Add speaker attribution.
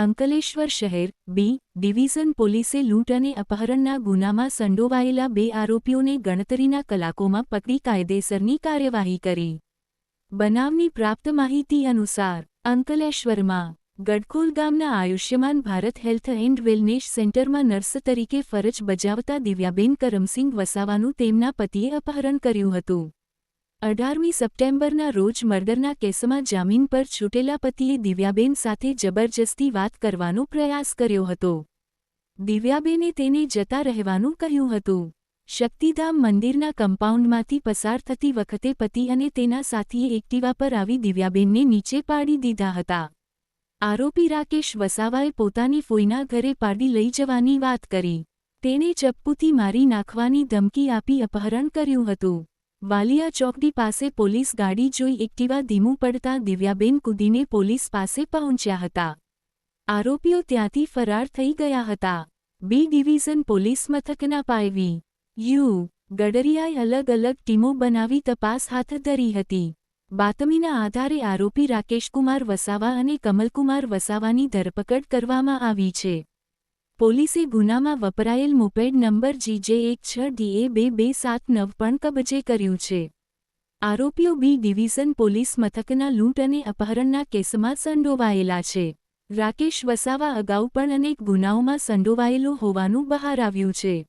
Speaker 1: અંકલેશ્વર શહેર, બી, ડિવિઝન પોલીસે લૂંટ અને અપહરણના ગુનામાં સંડોવાયેલા બે આરોપીઓને ગણતરીના કલાકોમાં પકડી કાયદેસરની કાર્યવાહી કરી. બનાવની પ્રાપ્ત માહિતી અનુસાર, અંકલેશ્વરમાં ગડખોલ ગામના Ayushman Bharat health and wellness સેન્ટરમાં નર્સ તરીકે ફરજ બજાવતા દિવ્યાબેન કરમસિંહ વસાવાનું તેમના પતિએ અપહરણ કર્યું હતું. અઢારમી સપ્ટેમ્બરના રોજ મર્ડરના કેસમાં જામીન પર છૂટેલા પતિએ દિવ્યાબેન સાથે જબરજસ્તી વાત કરવાનો પ્રયાસ કર્યો હતો. દિવ્યાબેને તેને જતા રહેવાનું કહ્યું હતું. શક્તિધામ મંદિરના કમ્પાઉન્ડમાંથી પસાર થતી વખતે પતિ અને તેના સાથીએ એક્ટિવા પર આવી દિવ્યાબેનને નીચે પાડી દીધા હતા. આરોપી રાકેશ વસાવાએ પોતાની ફોઈના ઘરે પાડી લઈ જવાની વાત કરી. તેણે ચપ્પુથી મારી નાખવાની ધમકી આપી અપહરણ કર્યું હતું. વાલિયા ચોકડી પાસે પોલીસ ગાડી જોઈ એક્ટિવા ધીમું પડતા દિવ્યાબેન કૂદીને પોલીસ પાસે પહોંચ્યા હતા. આરોપીઓ ત્યાંથી ફરાર થઈ ગયા હતા. બી ડિવિઝન પોલીસ મથકના પાયવી. યુ. ગડરિયાએ અલગ અલગ ટીમો બનાવી તપાસ હાથ ધરી હતી. બાતમીના આધારે આરોપી રાકેશકુમાર વસાવા અને કમલકુમાર વસાવાની ધરપકડ કરવામાં આવી છે. પોલીસે ગુનામાં વપરાયેલ મોપેડ નંબર જીજે એક છ ડીએ બે બે સાત નવ પણ કબજે કર્યું છે. આરોપીઓ બી ડિવિઝન પોલીસ મથકના લૂંટ અને અપહરણના કેસમાં સંડોવાયેલા છે. રાકેશ વસાવા અગાઉ પણ અનેક ગુનાઓમાં સંડોવાયેલો હોવાનું બહાર આવ્યું છે.